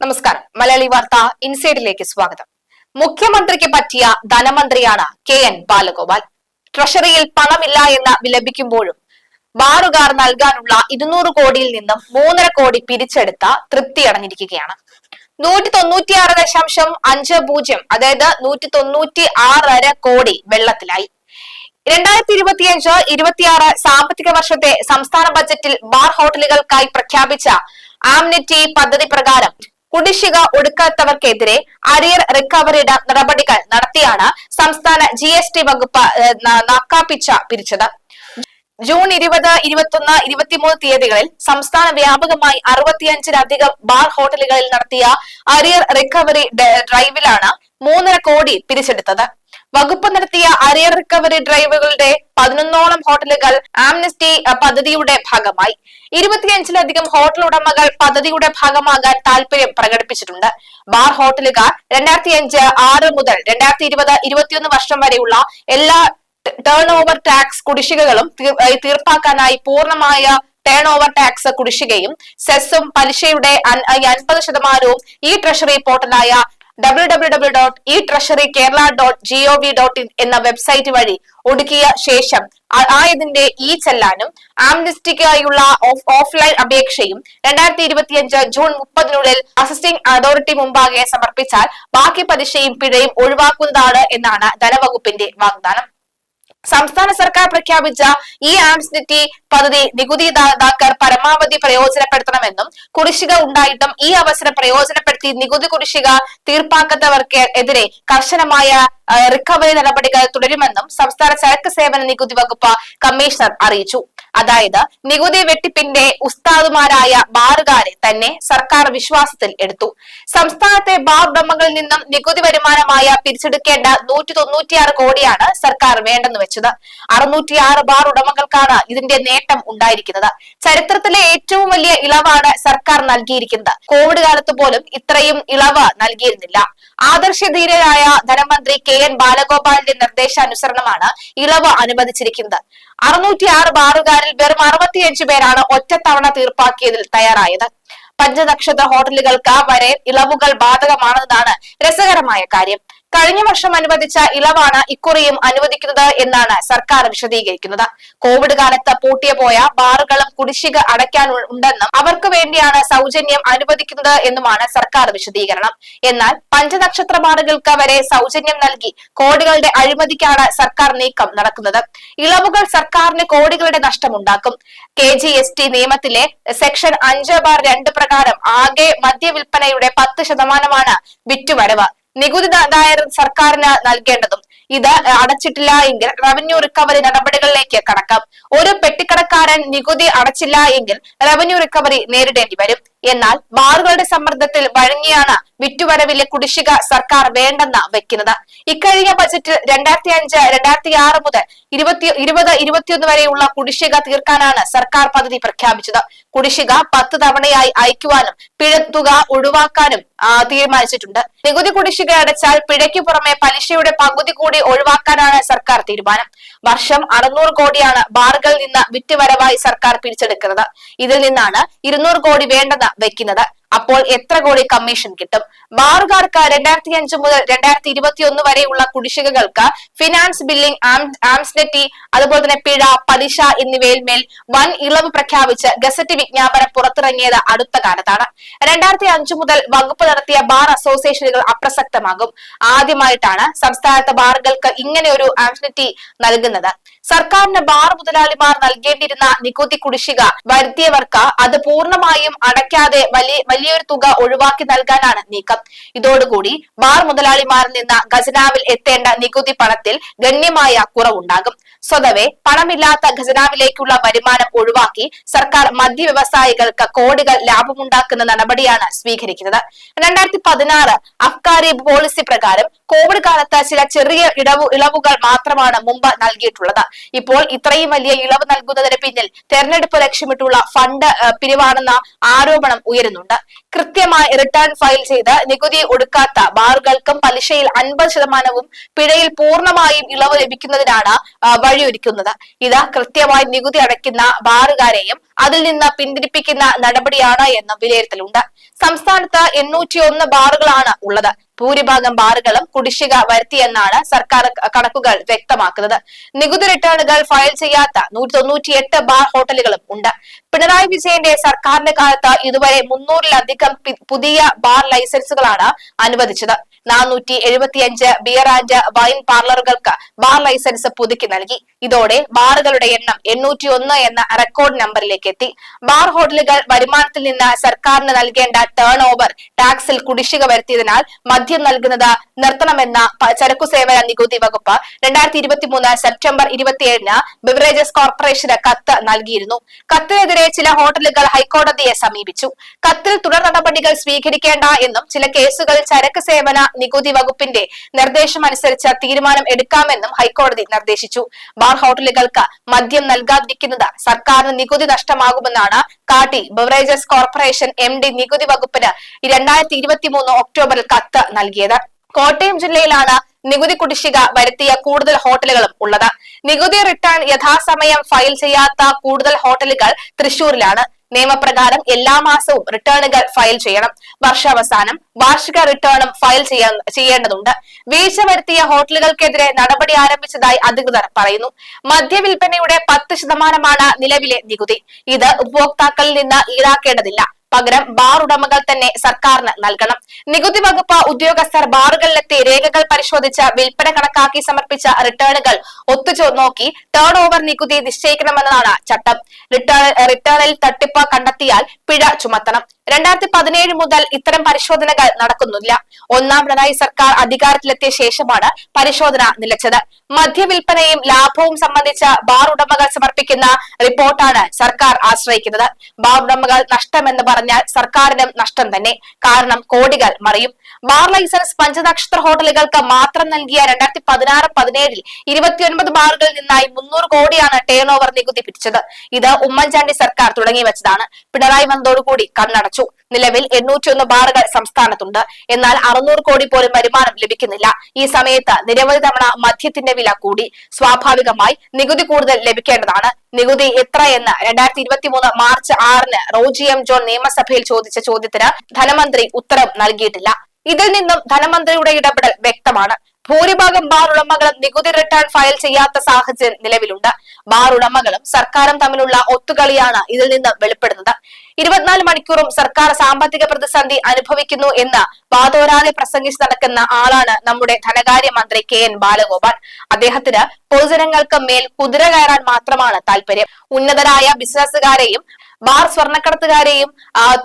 നമസ്കാരം. മലയാളി വാർത്ത ഇൻസൈഡിലേക്ക് സ്വാഗതം. മുഖ്യമന്ത്രിക്ക് പറ്റിയ ധനമന്ത്രിയാണ് കെ എൻ ബാലഗോപാൽ. ട്രഷറിയിൽ പണമില്ല എന്ന് വിലപിക്കുമ്പോഴും ബാറുകാർ നൽകാനുള്ള ഇരുന്നൂറ് കോടിയിൽ നിന്നും മൂന്നര കോടി പിരിച്ചെടുത്ത തൃപ്തിയടഞ്ഞിരിക്കുകയാണ് നൂറ്റി തൊണ്ണൂറ്റിയാറ് ദശാംശം അഞ്ച് പൂജ്യം അതായത് നൂറ്റി തൊണ്ണൂറ്റി ആറര കോടി വെള്ളത്തിലായി. രണ്ടായിരത്തി ഇരുപത്തിയഞ്ച് ഇരുപത്തിയാറ് സാമ്പത്തിക വർഷത്തെ സംസ്ഥാന ബജറ്റിൽ ബാർ ഹോട്ടലുകൾക്കായി പ്രഖ്യാപിച്ച ആംനെറ്റി പദ്ധതി പ്രകാരം കുടിശ്ശിക ഒടുക്കാത്തവർക്കെതിരെ അരിയർ റിക്കവറി നടപടികൾ നടത്തിയാണ് സംസ്ഥാന ജി എസ് ടി വകുപ്പ് നാക്കാപ്പിച്ച പിരിച്ചത്. ജൂൺ ഇരുപത് ഇരുപത്തൊന്ന് ഇരുപത്തിമൂന്ന് തീയതികളിൽ സംസ്ഥാന വ്യാപകമായി അറുപത്തിയഞ്ചിലധികം ബാർ ഹോട്ടലുകളിൽ നടത്തിയ അരിയർ റിക്കവറി ഡ്രൈവിലാണ് മൂന്നര കോടി പിരിച്ചെടുത്തത്. വകുപ്പ് നടത്തിയ അരിയർ റിക്കവറി ഡ്രൈവുകളുടെ പതിനൊന്നോളം ഹോട്ടലുകൾ ആംനസ്റ്റി പദ്ധതിയുടെ ഭാഗമായി. ഇരുപത്തിയഞ്ചിലധികം ഹോട്ടൽ ഉടമകൾ പദ്ധതിയുടെ ഭാഗമാകാൻ താല്പര്യം പ്രകടിപ്പിച്ചിട്ടുണ്ട്. ബാർ ഹോട്ടലുകാർ രണ്ടായിരത്തി അഞ്ച് ആറ് മുതൽ രണ്ടായിരത്തി ഇരുപത് ഇരുപത്തിയൊന്ന് വർഷം വരെയുള്ള എല്ലാ ടേൺ ഓവർ ടാക്സ് കുടിശ്ശികകളും തീർപ്പാക്കാനായി പൂർണമായ ടേൺ ഓവർ ടാക്സ് കുടിശ്ശികയും സെസ്സും പലിശയുടെ അൻപത് ശതമാനവും ഈ treasury പോർട്ടലായ W W W dot e treasury Kerala dot G O V dot in എന്ന വെബ്സൈറ്റ് വഴി ഒടുക്കിയ ശേഷം ആയതിന്റെ ഇ ചെല്ലാനും ആംനസ്റ്റിക്കായുള്ള ഓഫ്- ഓഫ്ലൈൻ അപേക്ഷയും രണ്ടായിരത്തി ഇരുപത്തിയഞ്ച് ജൂൺ മുപ്പതിനുള്ളിൽ അസിസ്റ്റിംഗ് അതോറിറ്റി മുമ്പാകെ സമർപ്പിച്ചാൽ ബാക്കി പലിശയും പിഴയും ഒഴിവാക്കുന്നതാണ് എന്നാണ് ധനവകുപ്പിന്റെ വാഗ്ദാനം. സംസ്ഥാന സർക്കാർ പ്രഖ്യാപിച്ച ഈ ആംസ്നിറ്റി പദ്ധതി നികുതിദാതാക്കൾ പരമാവധി പ്രയോജനപ്പെടുത്തണമെന്നും കുടിശ്ശിക ഉണ്ടായിട്ടും ഈ അവസരം പ്രയോജനപ്പെടുത്തി നികുതി കുടിശ്ശിക തീർപ്പാക്കാത്തവർക്ക് എതിരെ കർശനമായ റിക്കവറി നടപടികൾ തുടരുമെന്നും സംസ്ഥാന ചരക്ക് സേവന നികുതി വകുപ്പ് കമ്മീഷണർ അറിയിച്ചു. അതായത് നികുതി വെട്ടിപ്പിന്റെ ഉസ്താദുമാരായ ബാറുകാരെ തന്നെ സർക്കാർ വിശ്വാസത്തിൽ എടുത്തു. സംസ്ഥാനത്തെ ബാർ ഉടമകളിൽ നിന്നും നികുതി വരുമാനമായ പിരിച്ചെടുക്കേണ്ട നൂറ്റി തൊണ്ണൂറ്റിയാറ് കോടിയാണ് സർക്കാർ വേണ്ടെന്ന് വെച്ചത്. അറുന്നൂറ്റിയാറ് ബാർ ഉടമകൾക്കാണ് ഇതിന്റെ നേട്ടം ഉണ്ടായിരിക്കുന്നത്. ചരിത്രത്തിലെ ഏറ്റവും വലിയ ഇളവാണ് സർക്കാർ നൽകിയിരിക്കുന്നത്. കോവിഡ് കാലത്ത് പോലും ഇത്രയും ഇളവ് നൽകിയിരുന്നില്ല. ആദർശധീരരായ ധനമന്ത്രി കെ എൻ ബാലഗോപാലിന്റെ നിർദ്ദേശാനുസരണമാണ് ഇളവ് അനുവദിച്ചിരിക്കുന്നത്. അറുന്നൂറ്റിയാറ് ബാറുകാരിൽ വെറും അറുപത്തിയഞ്ച് പേരാണ് ഒറ്റത്തവണ തീർപ്പാക്കിയതിൽ തയ്യാറായത്. പഞ്ചനക്ഷത്ര ഹോട്ടലുകൾക്ക് വരെ ഇളവുകൾ ബാധകമാണെന്നതാണ് രസകരമായ കാര്യം. കഴിഞ്ഞ വർഷം അനുവദിച്ച ഇളവാണ് ഇക്കുറിയും അനുവദിക്കുന്നത് എന്നാണ് സർക്കാർ വിശദീകരിക്കുന്നത്. കോവിഡ് കാലത്ത് പൂട്ടിയ പോയ ബാറുകളും കുടിശ്ശിക അടയ്ക്കാൻ ഉണ്ടെന്നും അവർക്ക് വേണ്ടിയാണ് സൗജന്യം അനുവദിക്കുന്നത് എന്നുമാണ് സർക്കാർ വിശദീകരണം. എന്നാൽ പഞ്ചനക്ഷത്ര ബാറുകൾക്ക് വരെ സൗജന്യം നൽകി കോടികളുടെ അഴിമതിക്കാണ് സർക്കാർ നീക്കം നടക്കുന്നത്. ഇളവുകൾ സർക്കാരിന് കോടികളുടെ നഷ്ടമുണ്ടാക്കും. കെ ജി എസ് ടി നിയമത്തിലെ സെക്ഷൻ അഞ്ച് ബാർ രണ്ട് പ്രകാരം ആകെ മദ്യവിൽപ്പനയുടെ പത്ത് ശതമാനമാണ് വിറ്റുവരവ്. നികുതിദായകർ സർക്കാരിന് നൽകേണ്ടതും ഇത് അടച്ചിട്ടില്ല എങ്കിൽ റവന്യൂ റിക്കവറി നടപടികളിലേക്ക് കടക്കാം. ഒരു പെട്ടിക്കടക്കാരൻ നികുതി അടച്ചില്ല എങ്കിൽ റവന്യൂ റിക്കവറി നേരിടേണ്ടി വരും. എന്നാൽ ബാറുകളുടെ സമ്മർദ്ദത്തിൽ വഴങ്ങിയാണ് വിറ്റുവരവിലെ കുടിശ്ശിക സർക്കാർ വേണ്ടെന്ന് വെക്കുന്നത്. ഇക്കഴിഞ്ഞ ബജറ്റിൽ രണ്ടായിരത്തി അഞ്ച് രണ്ടായിരത്തി ആറ് മുതൽ ഇരുപത്തി ഇരുപത് ഇരുപത്തിയൊന്ന് വരെയുള്ള കുടിശ്ശിക തീർക്കാനാണ് സർക്കാർ പദ്ധതി പ്രഖ്യാപിച്ചത്. കുടിശ്ശിക പത്ത് തവണയായി അയക്കുവാനും പിഴത്തുക തുക ഒഴിവാക്കാനും തീരുമാനിച്ചിട്ടുണ്ട്. നികുതി കുടിശ്ശിക അടച്ചാൽ പിഴയ്ക്ക് പുറമെ പലിശയുടെ പകുതി കൂടി ഒഴിവാക്കാനാണ് സർക്കാർ തീരുമാനം. വർഷം അറുന്നൂറ് കോടിയാണ് ബാറുകളിൽ നിന്ന് വിറ്റുവരവായി സർക്കാർ പിരിച്ചെടുക്കുന്നത് ഇതിൽ നിന്നാണ് ഇരുന്നൂറ് കോടി വേണ്ടെന്ന് വെക്കുന്നത്. അപ്പോൾ എത്ര കോടി കമ്മീഷൻ കിട്ടും? ബാറുകാർക്ക് രണ്ടായിരത്തി അഞ്ച് മുതൽ രണ്ടായിരത്തി ഇരുപത്തി ഒന്ന് വരെയുള്ള കുടിശ്ശികകൾക്ക് ഫിനാൻസ് ബില്ലിംഗ് ആംസ്നെറ്റി അതുപോലെ തന്നെ പിഴ പലിശ എന്നിവയിൽ മേൽ വൻ ഇളവ് പ്രഖ്യാപിച്ച് ഗസറ്റ് വിജ്ഞാപനം പുറത്തിറങ്ങിയത് അടുത്ത കാലത്താണ്. രണ്ടായിരത്തി അഞ്ചു മുതൽ വകുപ്പ് നടത്തിയ ബാർ അസോസിയേഷനുകൾ അപ്രസക്തമാകും. ആദ്യമായിട്ടാണ് സംസ്ഥാനത്തെ ബാറുകൾക്ക് ഇങ്ങനെ ഒരു ആംസ്നെറ്റി നൽകുന്നത്. സർക്കാരിന് ബാർ മുതലാളിമാർ നൽകേണ്ടിയിരുന്ന നികുതി കുടിശ്ശിക വരുത്തിയവർക്ക് അത് പൂർണമായും അടയ്ക്കാതെ വലിയ വലിയൊരു തുക ഒഴിവാക്കി നൽകാനാണ് നീക്കം. ഇതോടുകൂടി ബാർ മുതലാളിമാരിൽ നിന്ന് ഖജനാവിൽ എത്തേണ്ട നികുതി പണത്തിൽ ഗണ്യമായ കുറവുണ്ടാകും. സ്വതവേ പണമില്ലാത്ത ഖജനാവിലേക്കുള്ള വരുമാനം ഒഴിവാക്കി സർക്കാർ മദ്യ വ്യവസായികൾക്ക് കോടികൾ ലാഭമുണ്ടാക്കുന്ന നടപടിയാണ് സ്വീകരിക്കുന്നത്. രണ്ടായിരത്തി പതിനാറ് അഫ്കാരി പോളിസി പ്രകാരം കോവിഡ് കാലത്ത് ചില ചെറിയ ഇളവുകൾ മാത്രമാണ് മുമ്പ് നൽകിയിട്ടുള്ളത്. ഇപ്പോൾ ഇത്രയും വലിയ ഇളവ് നൽകുന്നതിന് പിന്നിൽ തെരഞ്ഞെടുപ്പ് ലക്ഷ്യമിട്ടുള്ള ഫണ്ട് പിരിവാണെന്ന ആരോപണം ഉയരുന്നുണ്ട്. കൃത്യമായി റിട്ടേൺ ഫയൽ ചെയ്ത് നികുതി ഒടുക്കാത്ത ബാറുകൾക്കും പലിശയിൽ അൻപത് ശതമാനവും പിഴയിൽ പൂർണമായും ഇളവ് ലഭിക്കുന്നതിനാണ് വഴിയൊരുക്കുന്നത്. ഇത് കൃത്യമായി നികുതി അടയ്ക്കുന്ന ബാറുകാരെയും അതിൽ നിന്ന് പിന്തിരിപ്പിക്കുന്ന നടപടിയാണ് എന്ന് വിലയിരുത്തലുണ്ട്. സംസ്ഥാനത്ത് എണ്ണൂറ്റി ഒന്ന് ബാറുകളാണ് ഉള്ളത്. ഭൂരിഭാഗം ബാറുകളും കുടിശ്ശിക വരുത്തിയെന്നാണ് സർക്കാർ കണക്കുകൾ വ്യക്തമാക്കുന്നത്. നികുതി റിട്ടേണുകൾ ഫയൽ ചെയ്യാത്ത നൂറ്റി തൊണ്ണൂറ്റിയെട്ട് ബാർ ഹോട്ടലുകളും ഉണ്ട്. പിണറായി വിജയന്റെ സർക്കാരിന്റെ കാലത്ത് ഇതുവരെ മുന്നൂറിലധികം പുതിയ ബാർ ലൈസൻസുകളാണ് അനുവദിച്ചത്. നാനൂറ്റി എഴുപത്തിയഞ്ച് ബിയർ ആൻഡ് വൈൻ പാർലറുകൾക്ക് ബാർ ലൈസൻസ് പുതുക്കി നൽകി. ഇതോടെ ബാറുകളുടെ എണ്ണം എണ്ണൂറ്റി ഒന്ന് എന്ന റെക്കോർഡ് നമ്പറിലേക്ക് എത്തി. ബാർ ഹോട്ടലുകൾ വരുമാനത്തിൽ നിന്ന് സർക്കാരിന് നൽകേണ്ട ടേൺ ഓവർ ടാക്സിൽ കുടിശ്ശിക വരുത്തിയതിനാൽ മദ്യം നൽകുന്നത് നിർത്തണമെന്ന ചരക്കു സേവന നികുതി വകുപ്പ് രണ്ടായിരത്തി ഇരുപത്തി മൂന്ന് സെപ്റ്റംബർ ഇരുപത്തിയേഴിന് ബിവറേജസ് കോർപ്പറേഷന് കത്ത് നൽകിയിരുന്നു. കത്തിനെതിരെ ചില ഹോട്ടലുകൾ ഹൈക്കോടതിയെ സമീപിച്ചു. കത്തിൽ തുടർ നടപടികൾ സ്വീകരിക്കേണ്ട എന്നും ചില കേസുകൾ ചരക്ക് സേവന നികുതി വകുപ്പിന്റെ നിർദ്ദേശമനുസരിച്ച് തീരുമാനം എടുക്കാമെന്നും ഹൈക്കോടതി നിർദ്ദേശിച്ചു. ബാർ ഹോട്ടലുകൾക്ക് മദ്യം നൽകാതിരിക്കുന്നത് സർക്കാരിന് നികുതി നഷ്ടമാകുമെന്നാണ് കാട്ടി ബവറേജസ് കോർപ്പറേഷൻ എം ഡി നികുതി വകുപ്പിന് രണ്ടായിരത്തി ഇരുപത്തി മൂന്ന് ഒക്ടോബറിൽ കത്ത് നൽകിയത്. കോട്ടയം ജില്ലയിലാണ് നികുതി കുടിശ്ശിക വരുത്തിയ കൂടുതൽ ഹോട്ടലുകളും ഉള്ളത്. നികുതി റിട്ടേൺ യഥാസമയം ഫയൽ ചെയ്യാത്ത കൂടുതൽ ഹോട്ടലുകൾ തൃശൂരിലാണ്. നിയമപ്രകാരം എല്ലാ മാസവും റിട്ടേണുകൾ ഫയൽ ചെയ്യണം. വർഷാവസാനം വാർഷിക റിട്ടേണും ഫയൽ ചെയ്യേണ്ടതുണ്ട്. വീഴ്ച വരുത്തിയ ഹോട്ടലുകൾക്കെതിരെ നടപടി ആരംഭിച്ചതായി അധികൃതർ പറയുന്നു. മദ്യവിൽപ്പനയുടെ പത്ത് ശതമാനമാണ് നിലവിലെ നികുതി. ഇത് ഉപഭോക്താക്കളിൽ നിന്ന് ഈടാക്കേണ്ടതില്ല. പകരം ബാർ ഉടമകൾ തന്നെ സർക്കാരിന് നൽകണം. നികുതി വകുപ്പ് ഉദ്യോഗസ്ഥർ ബാറുകളിലെത്തി രേഖകൾ പരിശോധിച്ച് വിൽപ്പന കണക്കാക്കി സമർപ്പിച്ച റിട്ടേണുകൾ ഒത്തുചോ നോക്കി ടേൺ ഓവർ നികുതി നിശ്ചയിക്കണമെന്നതാണ് ചട്ടം. റിട്ടേൺ റിട്ടേണിൽ തട്ടിപ്പ് കണ്ടെത്തിയാൽ പിഴ ചുമത്തണം. രണ്ടായിരത്തി പതിനേഴ് മുതൽ ഇത്തരം പരിശോധനകൾ നടക്കുന്നില്ല. ഒന്നാം പിണറായി സർക്കാർ അധികാരത്തിലെത്തിയ ശേഷമാണ് പരിശോധന നിലച്ചത്. മദ്യവിൽപ്പനയും ലാഭവും സംബന്ധിച്ച ബാർ ഉടമകൾ സമർപ്പിക്കുന്ന റിപ്പോർട്ടാണ് സർക്കാർ ആശ്രയിക്കുന്നത്. ബാർ ഉടമകൾ നഷ്ടമെന്ന് പറഞ്ഞാൽ സർക്കാരിനും നഷ്ടം തന്നെ. കാരണം കോടികൾ മറിയും. ബാർ ലൈസൻസ് പഞ്ചനക്ഷത്ര ഹോട്ടലുകൾക്ക് മാത്രം നൽകിയ രണ്ടായിരത്തി പതിനാറ് പതിനേഴിൽ ഇരുപത്തിയൊൻപത് ബാറുകളിൽ നിന്നായി മുന്നൂറ് കോടിയാണ് ടേൺ ഓവർ നികുതി പിരിച്ചത് ഇത് ഉമ്മൻചാണ്ടി സർക്കാർ തുടങ്ങി വെച്ചതാണ്. പിണറായി വന്നതോടുകൂടി കണ്ണടച്ചു. നിലവിൽ എണ്ണൂറ്റിയൊന്ന് ബാറുകൾ സംസ്ഥാനത്തുണ്ട്. എന്നാൽ അറുന്നൂറ് കോടി പോലും വരുമാനം ലഭിക്കുന്നില്ല. ഈ സമയത്ത് നിരവധി തവണ മദ്യത്തിന്റെ വില കൂടി. സ്വാഭാവികമായി നികുതി കൂടുതൽ ലഭിക്കേണ്ടതാണ്. നികുതി എത്ര എന്ന് രണ്ടായിരത്തി ഇരുപത്തി മൂന്ന് മാർച്ച് ആറിന് റോജി എം ജോൺ നിയമസഭയിൽ ചോദിച്ച ചോദ്യത്തിന് ധനമന്ത്രി ഉത്തരം നൽകിയിട്ടില്ല. ഇതിൽ നിന്നും ധനമന്ത്രിയുടെ ഇടപെടൽ വ്യക്തമാണ്. ഭൂരിഭാഗം ബാർ ഉടമകളും നികുതി റിട്ടേൺ ഫയൽ ചെയ്യാത്ത സാഹചര്യം നിലവിലുണ്ട്. ബാർ ഉടമകളും സർക്കാരും തമ്മിലുള്ള ഒത്തുകളിയാണ് ഇതിൽ നിന്ന് വെളിപ്പെടുന്നത്. ഇരുപത്തിനാല് മണിക്കൂറും സർക്കാർ സാമ്പത്തിക പ്രതിസന്ധി അനുഭവിക്കുന്നു എന്ന് വാതോരാതെ പ്രസംഗിച്ച് നടക്കുന്ന ആളാണ് നമ്മുടെ ധനകാര്യ മന്ത്രി കെ എൻ ബാലഗോപാൽ. അദ്ദേഹത്തിന് പൊതുജനങ്ങൾക്ക് മേൽ കുതിര കയറാൻ മാത്രമാണ് താല്പര്യം. ഉന്നതരായ ബിസിനസ്സുകാരെയും ബാർ സ്വർണക്കടത്തുകാരെയും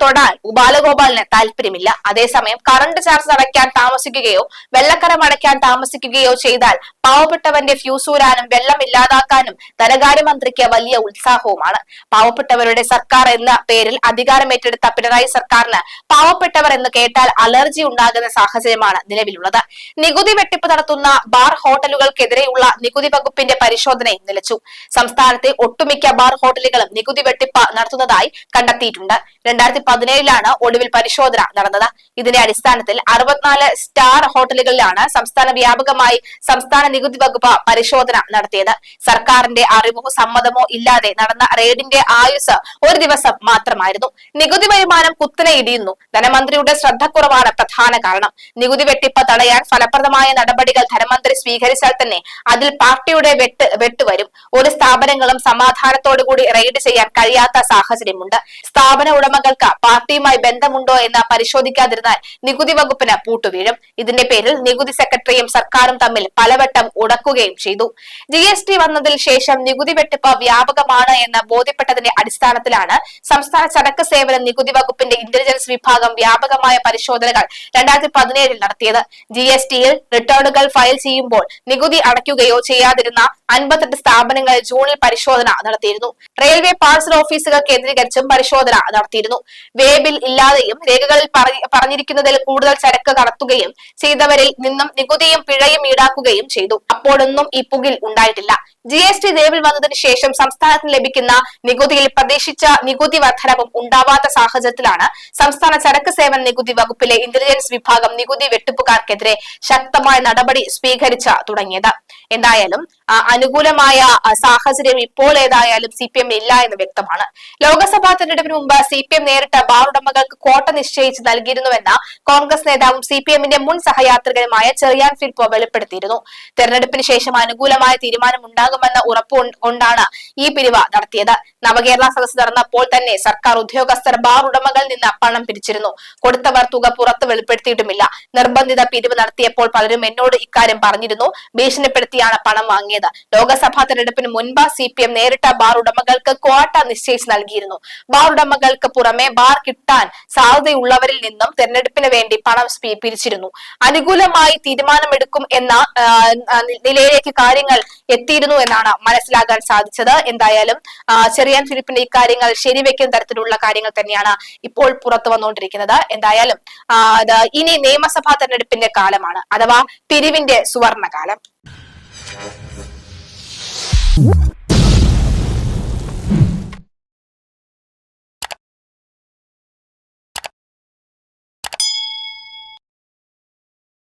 തൊടാൻ ബാലഗോപാലിന് താല്പര്യമില്ല. അതേസമയം കറണ്ട് ചാർജ് അടയ്ക്കാൻ താമസിക്കുകയോ വെള്ളക്കരം അടയ്ക്കാൻ താമസിക്കുകയോ ചെയ്താൽ പാവപ്പെട്ടവന്റെ ഫ്യൂസൂരാനും വെള്ളം ഇല്ലാതാക്കാനും ധനകാര്യമന്ത്രിക്ക് വലിയ ഉത്സാഹവുമാണ്. പാവപ്പെട്ടവരുടെ സർക്കാർ എന്ന പേരിൽ അധികാരം ഏറ്റെടുത്ത പിണറായി സർക്കാരിന് പാവപ്പെട്ടവർ എന്ന് കേട്ടാൽ അലർജി ഉണ്ടാകുന്ന സാഹചര്യമാണ് നിലവിലുള്ളത്. നികുതി വെട്ടിപ്പ് നടത്തുന്ന ബാർ ഹോട്ടലുകൾക്കെതിരെയുള്ള നികുതി വകുപ്പിന്റെ പരിശോധനയും നിലച്ചു. സംസ്ഥാനത്തെ ഒട്ടുമിക്ക ബാർ ഹോട്ടലുകളും നികുതി വെട്ടിപ്പ് നടത്തുന്നതായി കണ്ടെത്തിയിട്ടുണ്ട്. രണ്ടായിരത്തി പതിനേഴിലാണ് ഒടുവിൽ പരിശോധന നടന്നത്. ഇതിന്റെ അടിസ്ഥാനത്തിൽ അറുപത്തിനാല് സ്റ്റാർ ഹോട്ടലുകളിലാണ് സംസ്ഥാന വ്യാപകമായി സംസ്ഥാന നികുതി വകുപ്പ് പരിശോധന നടത്തിയത്. സർക്കാരിന്റെ അറിവോ സമ്മതമോ ഇല്ലാതെ നടന്ന റെയ്ഡിന്റെ ആയുസ് ഒരു ദിവസം മാത്രമായിരുന്നു. നികുതി വരുമാനം കുത്തനെ ഇടിയുന്നു. ധനമന്ത്രിയുടെ ശ്രദ്ധക്കുറവാണ് പ്രധാന കാരണം. നികുതി വെട്ടിപ്പ് തടയാൻ ഫലപ്രദമായ നടപടികൾ ധനമന്ത്രി സ്വീകരിച്ചാൽ തന്നെ അതിൽ പാർട്ടിയുടെ വെട്ട് വെട്ടുവരും. ഒരു സ്ഥാപനങ്ങളും സമാധാനത്തോടുകൂടി റെയ്ഡ് ചെയ്യാൻ കഴിയാത്ത സാഹചര്യമുണ്ട്. സ്ഥാപന ഉടമകൾക്ക് പാർട്ടിയുമായി ബന്ധമുണ്ടോ എന്ന് പരിശോധിക്കാതിരുന്നാൽ നികുതി വകുപ്പിന് പൂട്ടുവീഴും. ഇതിന്റെ പേരിൽ നികുതി സെക്രട്ടറിയും സർക്കാരും തമ്മിൽ പലവട്ടം ഉടക്കുകയും ചെയ്തു. ജി എസ് ടി വന്നതിൽ ശേഷം നികുതി വെട്ടിപ്പ് വ്യാപകമാണ് എന്ന് ബോധ്യപ്പെട്ടതിന്റെ അടിസ്ഥാനത്തിലാണ് സംസ്ഥാന ചരക്ക് സേവന നികുതി വകുപ്പിന്റെ ഇന്റലിജൻസ് വിഭാഗം വ്യാപകമായ പരിശോധനകൾ രണ്ടായിരത്തി പതിനേഴിൽ നടത്തിയത്. ജി എസ് ടിയിൽ റിട്ടേണുകൾ ഫയൽ ചെയ്യുമ്പോൾ നികുതി അടയ്ക്കുകയോ ചെയ്യാതിരുന്ന അൻപത്തെട്ട് സ്ഥാപനങ്ങളിൽ ജൂണിൽ പരിശോധന നടത്തിയിരുന്നു. റെയിൽവേ പാർസൽ ഓഫീസുകൾക്ക് കേന്ദ്രീകരിച്ചും പരിശോധന നടത്തിയിരുന്നു. വേബിൽ ഇല്ലാതെയും രേഖകളിൽ പറഞ്ഞിരിക്കുന്നതിൽ കൂടുതൽ ചരക്ക് കടത്തുകയും ചെയ്തവരിൽ നിന്നും നികുതിയും പിഴയും ഈടാക്കുകയും ചെയ്തു. അപ്പോഴൊന്നും ഈ പുകിൽ ഉണ്ടായിട്ടില്ല. ജി എസ് ടി നിലവിൽ വന്നതിന് ശേഷം സംസ്ഥാനത്തിന് ലഭിക്കുന്ന നികുതിയിൽ പ്രതീക്ഷിച്ച നികുതി വർധനവും ഉണ്ടാവാത്ത സാഹചര്യത്തിലാണ് സംസ്ഥാന ചരക്ക് സേവന നികുതി വകുപ്പിലെ ഇന്റലിജൻസ് വിഭാഗം നികുതി വെട്ടിപ്പുകാർക്കെതിരെ ശക്തമായ നടപടി സ്വീകരിച്ച തുടങ്ങിയത്. എന്തായാലും അനുകൂലമായ സാഹചര്യം ഇപ്പോൾ ഏതായാലും സി പി എം ഇല്ല എന്ന് വ്യക്തമാണ്. ലോക്സഭാ തെരഞ്ഞെടുപ്പിന് മുമ്പ് സി പി എം നേരിട്ട് ബാർ ഉടമകൾക്ക് കോട്ട നിശ്ചയിച്ച് നൽകിയിരുന്നുവെന്ന കോൺഗ്രസ് നേതാവും സി പി എമ്മിന്റെ മുൻ സഹയാത്രികനുമായ ചെറിയാൻ ഫിലിപ്പോ വെളിപ്പെടുത്തിയിരുന്നു. തെരഞ്ഞെടുപ്പിന് ശേഷം അനുകൂലമായ തീരുമാനം ഉണ്ടാകുമെന്ന ഉറപ്പ് കൊണ്ടാണ് ഈ പിരിവ് നടത്തിയത്. നവകേരള സദസ് നടന്നപ്പോൾ തന്നെ സർക്കാർ ഉദ്യോഗസ്ഥർ ബാർ ഉടമകളിൽ നിന്ന് പണം പിരിച്ചിരുന്നു. കൊടുത്തവർ തുക പുറത്ത് വെളിപ്പെടുത്തിയിട്ടുമില്ല. നിർബന്ധിത പിരിവ് നടത്തിയപ്പോൾ പലരും എന്നോട് ഇക്കാര്യം പറഞ്ഞിരുന്നു. ഭീഷണിപ്പെടുത്തിയാണ് പണം വാങ്ങിയത്. ലോക്സഭാ തെരഞ്ഞെടുപ്പിന് മുൻപ് സി പി എം നേരിട്ട ബാർ ഉടമകൾക്ക് ക്വാട്ട നിശ്ചയിച്ച് നൽകിയിരുന്നു. ബാർ ഉടമകൾക്ക് പുറമെ ബാർ കിട്ടാൻ സാധ്യതയുള്ളവരിൽ നിന്നും തെരഞ്ഞെടുപ്പിന് വേണ്ടി പണം പിരിച്ചിരുന്നു. അനുകൂലമായി തീരുമാനമെടുക്കും എന്ന നിലയിലേക്ക് കാര്യങ്ങൾ എത്തിയിരുന്നു എന്നാണ് മനസ്സിലാകാൻ സാധിച്ചത്. എന്തായാലും ചെറിയാൻ ഫിലിപ്പിന്റെ ഇക്കാര്യങ്ങൾ ശരിവെക്കുന്ന തരത്തിലുള്ള കാര്യങ്ങൾ തന്നെയാണ് ഇപ്പോൾ പുറത്തു വന്നുകൊണ്ടിരിക്കുന്നത്. എന്തായാലും ഇനി നിയമസഭാ തെരഞ്ഞെടുപ്പിന്റെ കാലമാണ്. അഥവാ പിരിവിന്റെ സുവർണകാലം. What?